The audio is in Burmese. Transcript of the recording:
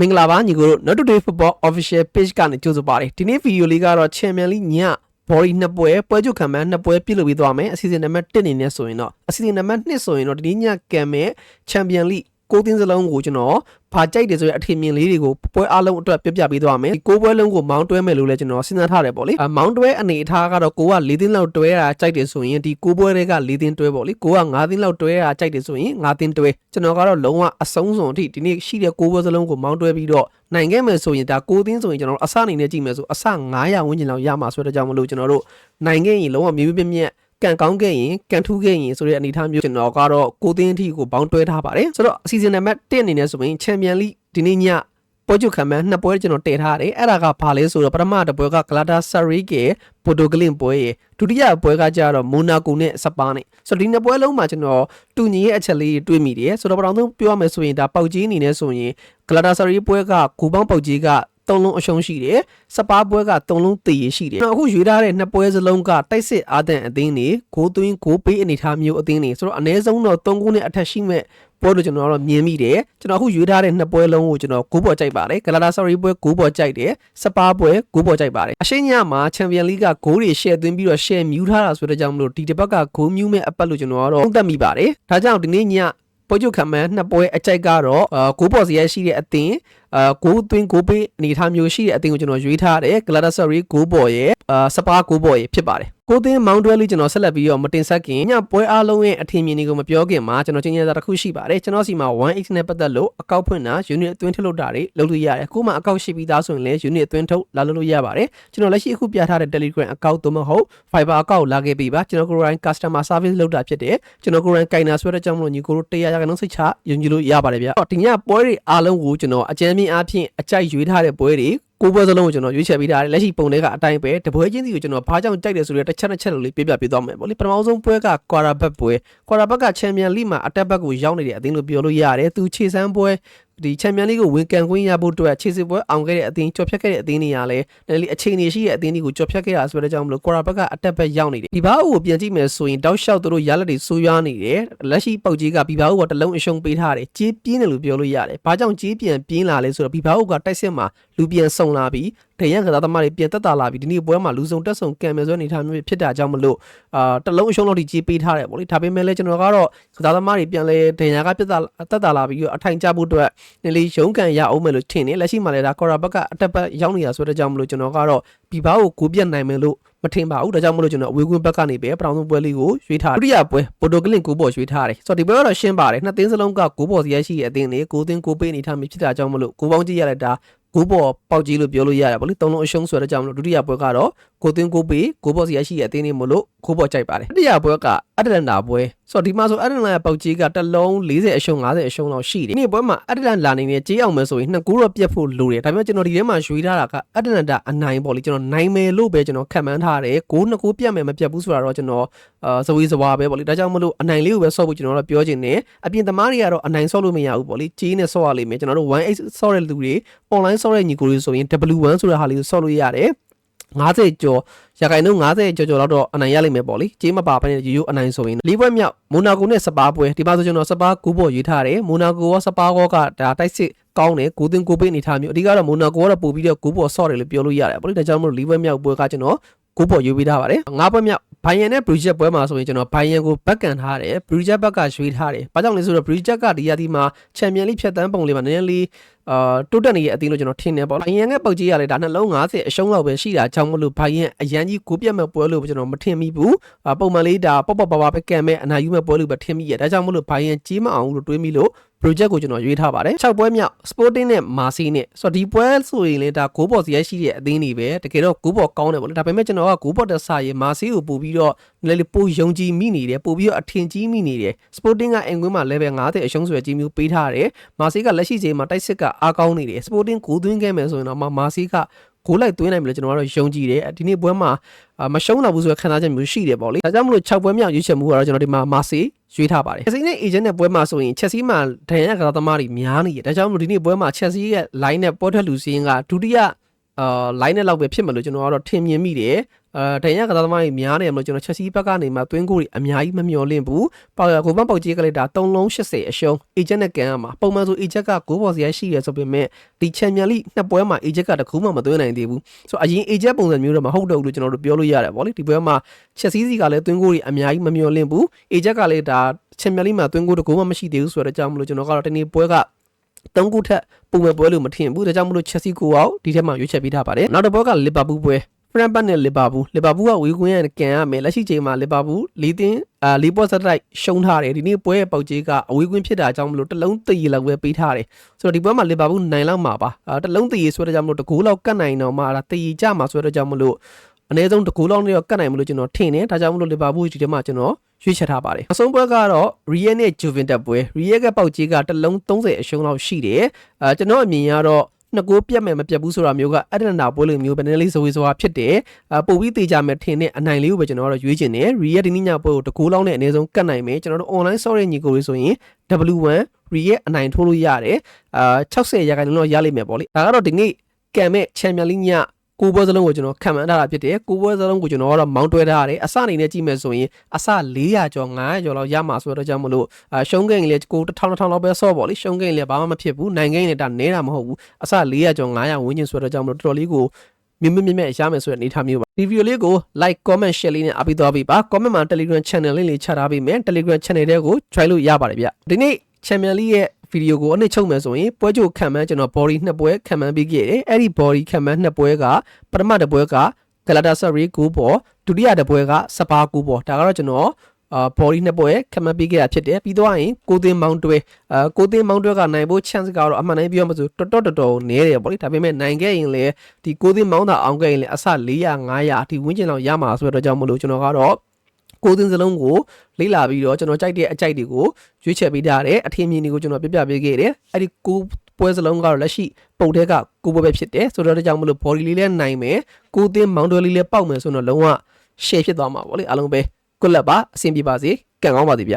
မင်္ဂလာပါညီကိုတို့ Not Today Football Official Page ကနေကြိုဆိုပါတယ်ဒီနေ့ဗီဒီယိုလေးကတော့ Champions League ညဘော်ဒီနှစ်ပွဲပွဲချုပ်ခံမှန်းနှစ်ပွဲပြည့်လို့ပြီးသွားမယ်အစီအစဉ်နံပါတ်1အနေနဲ့ဆိုရင်တော့အစီအစဉ်နံပါတ်2ဆိုရင်တော့ဒီနေ့ညကံမဲ့ Champions League ကိုးသင်းစလုံးကိုကျွန်တော်ဘာကြိုက်တယ်ဆိုရင်အထင်မြင်လေးတွေကိုပွဲအားလုံးအတွက်ပြပြပေးသွားမယ်ဒီကိုးပွဲလုံးကိုမောင်းတွဲမယ်လို့လည်းကျွန်တော်စဉ်းစားထားတယ်ပေါ့လေအမောင်းတွဲအနေအထားကတော့ကိုက၄သင်းလောက်တွဲတာကြိုက်တယ်ဆိုရင်ဒီကိုးပွဲတွေက၄သင်းတွဲပေါ့လေကိုက၅သင်းလောက်တွဲတာကြိုက်တယ်ဆိုရင်၅သင်းတွဲကျွန်တော်ကတော့လုံးဝအဆုံးစွန်အထိဒီနေ့ရှိတဲ့ကိုးပွဲစလုံးကိုမောင်းတွဲပြီးတော့နိုင်ခဲ့မယ်ဆိုရင်ဒါကိုးသင်းဆိုရင်ကျွန်တော်တို့အစအနေနဲ့ကြည့်မယ်ဆိုအစ900ဝန်းကျင်လောက်ရမှာဆိုတဲ့ကြောင့်မလို့ကျွန်တော်တို့နိုင်ခဲ့ရင်လုံးဝမြေပြည့်ပြည့် ကန်ကောင်းခဲ့ရင်ကန်ထူးခဲ့ရင်ဆိုတဲ့အနေအထားမျိုးကျွန်တော်ကတော့ကိုသင်းအထိကိုဘောင်းတွဲထားပါတယ်ဆိုတော့အစီအစဉ်နံပါတ်1အနေနဲ့ဆိုရင်ချန်ပီယံလိဒီနေ့ညပွဲချုပ်ခံမှန်းနှစ်ပွဲကျွန်တော်တည်ထားတယ်အဲ့ဒါကဘာလဲဆိုတော့ပထမတစ်ပွဲကဂလာတာဆာရီကပိုတိုဂလင်ပွဲရယ်ဒုတိယပွဲကကျတော့မိုနာကိုနဲ့စပါနဲ့ဆိုတော့ဒီနှစ်ပွဲလုံးမှာကျွန်တော်တူညီရဲ့အချက်လေးတွေးမိတယ်ဆိုတော့ပထမဆုံးပြောရမယ်ဆိုရင်ဒါပေါက်ကြီးအနေနဲ့ဆိုရင်ဂလာတာဆာရီပွဲကဂူပေါင်းပေါက်ကြီးက သုံးလုံးအရှုံးရှိတယ်။စပါးပွဲကသုံးလုံးတည်ရရှိတယ်။အခုရွေးထားတဲ့နှစ်ပွဲစလုံးကတိုက်စစ်အာဒန်အသင်းတွေဂိုးသွင်းဂိုးပေးအနေထားမျိုးအသင်းတွေဆိုတော့အနည်းဆုံးတော့3ခုနဲ့အထက်ရှိမဲ့ပွဲလို့ကျွန်တော်ကတော့မြင်မိတယ်။ကျွန်တော်အခုရွေးထားတဲ့နှစ်ပွဲလုံးကိုကျွန်တော်ဂိုးပေါ်ကြိုက်ပါတယ်။ဂလာတာဆာရီပွဲဂိုးပေါ်ကြိုက်တယ်။စပါးပွဲဂိုးပေါ်ကြိုက်ပါတယ်။အရှိညမှာချန်ပီယံလိကဂိုးတွေရှယ်သွင်းပြီးတော့ရှယ်မြူးထားတာဆိုတဲ့ကြောင့်မလို့ဒီတစ်ပတ်ကဂိုးမြူးမဲ့အပတ်လို့ကျွန်တော်ကတော့သုံးသပ်မိပါတယ်။ဒါကြောင့်ဒီနေ့ညပွဲချုပ်ခံမှန်းနှစ်ပွဲအကြိုက်ကတော့အာဂိုးပေါ်စီရရှိတဲ့အသင်း အာဂိုးသွင်းဂိုးပေးအနေထားမျိုးရှိတဲ့အသင်းကိုကျွန်တော်ရွေးထားတယ်ဂလာတာဆာရီဂိုးပေါ်ရဲ့အာစပါးဂိုးပေါ်ရဲ့ဖြစ်ပါတယ် ကိုသင်းမောင်းတွဲလေးကျွန်တော်ဆက်လက်ပြီးတော့မတင်ဆက်ခင်ညပွဲအားလုံးရဲ့အထင်မြင်တွေကိုမပြောခင်မှာကျွန်တော်ချင်းချင်းသာတစ်ခုရှိပါတယ်ကျွန်တော်စီမှာ 1x နဲ့ပတ်သက်လို့အကောက်ဖွင့်တာ unit အသွင်းထုတ်လုပ်တာတွေလုပ်လို့ရတယ်အခုမှအကောက်ရှိပြီးသားဆိုရင်လည်း unit အသွင်းထုတ်လာလုပ်လို့ရပါတယ်ကျွန်တော်လက်ရှိအခုပြထားတဲ့ Telegram အကောက်သို့မဟုတ် Fiber အကောက်လာခဲ့ပြီပါကျွန်တော်ကိုယ်တိုင် customer service လုပ်တာဖြစ်တယ်ကျွန်တော်ကိုယ်တိုင်ကင်နာဆွဲတဲ့ကြောင့်မလို့ညီကိုတို့တရားရကနှုန်းစိတ်ချယုံကြည်လို့ရပါတယ်ဗျဒီညပွဲတွေအားလုံးကိုကျွန်တော်အကြမ်းမြင့်အားဖြင့်အကြိုက်ရွေးထားတဲ့ပွဲတွေ ကိုပွဲစလုံးကိုကျွန်တော်ရွေးချယ်ပေးထားတယ်လက်ရှိပုံတွေကအတိုင်းပဲတပွဲချင်းစီကိုကျွန်တော်ဘာကြောင့်ကြိုက်တယ်ဆိုတဲ့တစ်ချက်တစ်ချက်လေးပြပြပေးသွားမယ်ပေါ့လေပထမဆုံးပွဲကကွာရာဘက်ပွဲကွာရာဘက်ကချန်ပီယံလိမှာအတက်ဘက်ကိုရောက်နေတဲ့အသင်းလို့ပြောလို့ရတယ်သူခြေစမ်းပွဲဒီချန်ပီယံလိကိုဝင်ကန်ခွင့်ရဖို့အတွက်ခြေစစ်ပွဲအောင်ခဲ့တဲ့အသင်းကြော်ဖြတ်ခဲ့တဲ့အသင်းတွေကလည်းနယ်လီအခြေအနေရှိတဲ့အသင်းတွေကိုကြော်ဖြတ်ခဲ့တာဆိုတဲ့ကြောင့်မလို့ကွာရာဘက်ကအတက်ဘက်ရောက်နေတယ်ဒီဘာအိုကိုပြန်ကြည့်မယ်ဆိုရင်တောက်လျှောက်သူတို့ရလက်တွေဆိုးရွားနေတယ်လက်ရှိပေါက်ကြီးကဘီဘာအိုကတလုံးအရှုံးပေးထားတယ်ကြေးပြင်းတယ်လို့ပြောလို့ရတယ်ဘာကြောင့်ကြေးပြန်ပြင်းလာလဲဆိုတော့ဘီဘာအိုကတိုက်စစ်မှာ လူပြန်ဆုံလာပြီးဒရန်ကစားသမားတွေပြန်တက်တာလာပြီးဒီနေ့ပွဲမှာလူစုံတက်ဆုံကံမယ်ဆိုတဲ့အနေအထားမျိုးဖြစ်တာကြောင့်မလို့အာတလုံးအရှုံးလောက်ထိကြေးပေးထားတယ်ပေါ့လေဒါပေမဲ့လည်းကျွန်တော်ကတော့ကစားသမားတွေပြန်လဲဒရန်ကပြတ်တာတက်တာလာပြီးတော့အထိုင်ကျဖို့အတွက်နည်းလေးရုန်းကန်ရအောင်မယ်လို့ထင်တယ်လက်ရှိမှာလည်းဒါကော်ရာဘက်ကအတက်ဘက်ရောက်နေတာဆိုတဲ့ကြောင့်မလို့ကျွန်တော်ကတော့ဘီဘာကိုကိုပြတ်နိုင်မယ်လို့မထင်ပါဘူးဒါကြောင့်မလို့ကျွန်တော်အဝေးကွင်းဘက်ကနေပဲပထမဆုံးပွဲလေးကိုရွေးထားဒုတိယပွဲပိုတိုကလင်ကိုပေါ်ရွေးထားတယ်ဆိုတော့ဒီပွဲကတော့ရှင်းပါတယ်နှစ်သင်းစလုံးကကိုပေါ်စီရရှိတဲ့အသင်းတွေကိုသင်းကိုပေးအနေထားမျိုးဖြစ်တာကြောင့်မလို့ကိုပေါင်းကြည့်ရတဲ့ ဒါကိုပေါ်ပေါက်ကြီးလို့ပြောလို့ရတယ်ဗောလေသုံးလုံးအရှုံးဆိုတဲ့ကြောင့်မလို့ဒုတိယပွဲကတော့ကိုသင်းကိုပေးကိုပေါ်စီရရှိတဲ့အသင်းတွေမလို့ကိုပေါ်ကြိုက်ပါတယ်တတိယပွဲကအတ္တလန်တာပွဲ ဆိုတော့ဒီမှာဆိုအတ္တလန်ရဲ့ပေါက်ကြီးကတစ်လုံး40အရှုံး50အရှုံးလောက်ရှိတယ်ဒီနေ့ပွဲမှာအတ္တလန်လာနေနေကြေးအောင်မယ်ဆိုရင်နှစ်ကူတော့ပြတ်ဖို့လိုတယ်ဒါပေမဲ့ကျွန်တော်ဒီထဲမှာရွေးထားတာကအတ္တလန်တာအနိုင်ပေါ့လေကျွန်တော်နိုင်မယ်လို့ပဲကျွန်တော်ခံမှန်းထားတယ်ကိုနှစ်ကူပြတ်မယ်မပြတ်ဘူးဆိုတာတော့ကျွန်တော်အာဇဝေးဇဝါပဲပေါ့လေဒါကြောင့်မလို့အနိုင်လေးကိုပဲဆော့ဖို့ကျွန်တော်တို့ပြောချင်တယ်အပြင်သမားတွေကတော့အနိုင်ဆော့လို့မရဘူးပေါ့လေကြေးနဲ့ဆော့ရလိမ့်မယ်ကျွန်တော်တို့ 1x ဆော့တဲ့လူတွေ online ဆော့တဲ့ညီကိုတွေဆိုရင် W1 ဆိုတဲ့ဟာလေးကိုဆော့လို့ရတယ် 50ကျော်ရခိုင်နှုန်း90ကျော်ကျော်လောက်တော့အနိုင်ရလိမ့်မယ်ပေါ့လေကြေးမပါဘဲနဲ့ရိုးရိုးအနိုင်ဆိုရင်လေးပွဲမြောက်မိုနာကိုနဲ့စပါးပွဲဒီမှာဆိုကျွန်တော်စပါးကူပေါ်ရေးထားတယ်မိုနာကိုရောစပါးကောကဒါတိုက်စစ်ကောင်းတယ်ကိုသင်ကိုပေးအနေထားမျိုးအဓိကတော့မိုနာကိုကတော့ပို့ပြီးတော့ကူပေါ်ဆော့တယ်လို့ပြောလို့ရတယ်ပေါ့လေဒါကြောင့်မလို့လေးပွဲမြောက်ပွဲကကျွန်တော်ကိုပေါ်ရွေးပေးထားပါတယ်ငါးပွဲမြောက်ဘိုင်ယန်နဲ့ဘရီဂျက်ပွဲမှာဆိုရင်ကျွန်တော်ဘိုင်ယန်ကိုဘက်ကန်ထားတယ်ဘရီဂျက်ဘက်ကရွေးထားတယ်ဘာကြောင့်လဲဆိုတော့ဘရီဂျက်ကဒီရာသီမှာချန်ပီယံလိဖြတ်တန်းပုံလေးမှာနည်းနည်းလေး အာတိုးတက်နေတဲ့အသင်းလို့ကျွန်တော်ထင်တယ်ပေါ့ဘိုင်ယန်ရဲ့ပုတ်ကြီးရလေဒါနှလုံး90အရှုံးလောက်ပဲရှိတာကြောင့်မလို့ဘိုင်ယန်အရန်ကြီးကိုပြတ်မဲ့ပွဲလို့ကျွန်တော်မထင်မိဘူးပုံမှန်လေးဒါပေါ့ပေါ့ပါပါပဲကန်မဲ့အနာယူမဲ့ပွဲလို့ပဲထင်မိရဒါကြောင့်မလို့ဘိုင်ယန်ကြီးမအောင်လို့တွေးမိလို့ project ကိုကျွန်တော်ရွေးထားပါတယ်6ပွဲမြောက် sporting နဲ့ marcy နဲ့ဆိုတော့ဒီပွဲဆိုရင်လည်းဒါဂိုးဘော်စီရရှိတဲ့အသင်းတွေပဲတကယ်တော့ဂိုးဘော်ကောင်းတယ်ပေါ့လေဒါပေမဲ့ကျွန်တော်ကဂိုးဘော်တက်ဆာရေ marcy ကိုပို့ပြီးတော့လည်းပိုယုံကြည်မိနေတယ်ပို့ပြီးတော့အထင်ကြီးမိနေတယ် sporting ကအင်ကွင်းမှာ level 50အရှုံးဆွဲကြီးမျိုးပေးထားတယ် marcy ကလက်ရှိချိန်မှာတိုက်စစ်ကအားကောင်းနေတယ် sporting ကိုသွင်းခဲ့မယ်ဆိုရင်တော့ marcy ကဂိုးလိုက်သွင်းနိုင်ပြီလို့ကျွန်တော်ကတော့ယုံကြည်တယ်ဒီနေ့ပွဲမှာမရှုံးတော့ဘူးဆိုတဲ့ခံစားချက်မျိုးရှိတယ်ပေါ့လေဒါကြောင့်မလို့6ပွဲမြောက်ရွေးချယ်မှုကတော့ကျွန်တော်ဒီမှာမာစီရွေးထားပါတယ်ချက်စီနဲ့ agent နဲ့ပွဲမှာဆိုရင်ချက်စီမှာဒန်ရကစားသမားတွေများနေတယ်ဒါကြောင့်မလို့ဒီနေ့ပွဲမှာချက်စီရဲ့ line နဲ့ပေါ်ထွက်လူစင်းကဒုတိယအာ line နဲ့လောက်ပဲဖြစ်မလို့ကျွန်တော်ကတော့ထင်မြင်မိတယ် အဲဒိုင်ရကစားသမားကြီးများနေတယ်မလို့ကျွန်တော်ချက်စီဘက်ကနေမှသွင်းကိုတွေအများကြီးမမျှော်လင့်ဘူးပေါက်ရကိုပန်းပေါက်ကြီးကလေးဒါ3လုံး80အရှုံး agent နဲ့ကန်ရမှာပုံမှန်ဆို agent က9ပေါ်စီရရှိရဆိုပေမဲ့ဒီချန်ပီယံလိနှစ်ပွဲမှာ agent ကတခုမှမသွင်းနိုင်သေးဘူးဆိုတော့အရင် agent ပုံစံမျိုးတော့မဟုတ်တော့ဘူးလို့ကျွန်တော်တို့ပြောလို့ရတယ်ဗောလေဒီပွဲမှာချက်စီစီကလည်းသွင်းကိုတွေအများကြီးမမျှော်လင့်ဘူး agent ကလည်းဒါချန်ပီယံလိမှာသွင်းကိုတကူမှမရှိသေးဘူးဆိုတော့ကြောင့်မလို့ကျွန်တော်ကတော့တနေ့ပွဲကတုံးခုထက်ပုံမဲ့ပွဲလို့မထင်ဘူးဒါကြောင့်မလို့ချက်စီကိုအောင်ဒီထက်မှရွေးချက်ပေးထားပါတယ်နောက်တစ်ပွဲကလီဗာပူးပွဲ ဖရန်ပတ်နဲ့လီဗာပူးလီဗာပူးကဝေကွင်းရကန်ရမယ်လက်ရှိချိန်မှာလီဗာပူး၄တင်းအာလီပေါ်ဆက်တိုက်ရှုံးထားတယ်ဒီနေ့ပွဲရဲ့ပေါက်ကြီးကအဝေးကွင်းဖြစ်တာကြောင့်မလို့တစ်လုံးတည်လောက်ပဲပေးထားတယ်ဆိုတော့ဒီပွဲမှာလီဗာပူးနိုင်လောက်မှာပါအာတစ်လုံးတည်ဆိုတဲ့ကြောင့်မလို့တကူလောက်ကတ်နိုင်တော့မှဒါတည်ကြမှာဆိုတဲ့ကြောင့်မလို့အနည်းဆုံးတကူလောက်နဲ့တော့ကတ်နိုင်မလို့ကျွန်တော်ထင်တယ်ဒါကြောင့်မလို့လီဗာပူးဒီထဲမှာကျွန်တော်ရွေးချယ်ထားပါတယ်အဆုံးပွဲကတော့ Real နဲ့ Juventus ပွဲ Real ကပေါက်ကြီးကတစ်လုံး30အရှုံးလောက်ရှိတယ်အာကျွန်တော်အမြင်ကတော့ နှစ်ကိုပြတ်မယ်မပြတ်ဘူးဆိုတာမျိုးကအဒရနာပွဲလိုမျိုးပဲနည်းနည်းလေးဇဝေဇဝါဖြစ်တယ်အပို့ပြီးတေချာမယ်ထင်တဲ့အနိုင်လေးကိုပဲကျွန်တော်ကတော့ရွေးချင်တယ် Real ဒီနေ့ညပွဲကိုတကူလောက်နဲ့အနည်းဆုံးကတ်နိုင်မယ်ကျွန်တော်တို့ online store ညီကိုလေးဆိုရင် W1 Real အနိုင်ထိုးလို့ရတယ်အာ60ရာခိုင်နှုန်းတော့ရလိမ့်မယ်ပေါ့လေဒါကတော့ဒီနေ့ကံမဲ့ချန်ပီယံလိည ကိုပွဲစလုံးကိုကျွန်တော်ခံမှန်းထားတာဖြစ်တယ်ကိုပွဲစလုံးကိုကျွန်တော်ကတော့မောင်းတွဲထားရတယ်အစအနေနဲ့ကြည့်မယ်ဆိုရင်အစ400ကျော်500ကျော်လောက်ရမှာဆိုတော့ကြောင့်မလို့အာရှုံးကိန်းလေးကို1000 1000လောက်ပဲဆော့ပေါ့လေရှုံးကိန်းလေးဘာမှမဖြစ်ဘူးနိုင်ကိန်းလေးဒါနဲတာမဟုတ်ဘူးအစ400ကျော်900ဝန်းကျင်ဆိုတော့ကြောင့်မလို့တော်တော်လေးကိုမြင့်မြင့်မြင့်မြင့်ရမယ်ဆိုတဲ့အနေအထားမျိုးပါဒီဗီဒီယိုလေးကို like comment share လေးနဲ့အားပေးသွားပေးပါ comment မှာ Telegram channel လေးလေးချထားပေးမယ် Telegram channel တဲ့ကို try လို့ရပါတယ်ဗျဒီနေ့ Champion League ရဲ့ ဗီဒီယိုကိုအနည်းချုပ်မယ်ဆိုရင်ပွဲကြိုခံမှန်းကျွန်တော် body နှစ်ပွဲခံမှန်းပြီးခဲ့တယ်အဲ့ဒီ body ခံမှန်းနှစ်ပွဲကပထမတစ်ပွဲက Galatasaray 9ပေါ်ဒုတိယတစ်ပွဲကစပါ9ပေါ်ဒါကတော့ကျွန်တော်အာ body နှစ်ပွဲခံမှန်းပြီးခဲ့တာဖြစ်တယ်ပြီးတော့ရင်ကိုသင်းမောင်းတွဲအာကိုသင်းမောင်းတွဲကနိုင်ဖို့ chance ကတော့အမှန်တိုင်းပြောမှဆိုတော်တော်တော်တော်နည်းတယ်ပေါ့လေဒါပေမဲ့နိုင်ခဲ့ရင်လည်းဒီကိုသင်းမောင်းတာအောင်ခဲ့ရင်လည်းအဆ400 500ဒီဝင်းကျင်လောက်ရမှာဆိုတော့ကြောင့်မလို့ကျွန်တော်ကတော့ ကိုသင်းစလုံးကိုလေ့လာပြီးတော့ကျွန်တော်ကြိုက်တဲ့အကြိုက်တွေကိုရွေးချယ်ပေးထားတယ်အထင်မြင်တွေကိုကျွန်တော်ပြပြပေးခဲ့တယ်အဲ့ဒီကိုပွဲစလုံးကတော့လက်ရှိပုံထဲကကိုပွဲပဲဖြစ်တယ်ဆိုတော့ဒါကြောင့်မလို့ body လေးလည်းနိုင်မယ်ကိုသင်းမောင်းတွဲလေးလည်းပေါက်မယ်ဆိုတော့လုံးဝ share ဖြစ်သွားမှာပေါ့လေအားလုံးပဲ good luck ပါအဆင်ပြေပါစေကံကောင်းပါစေဗျ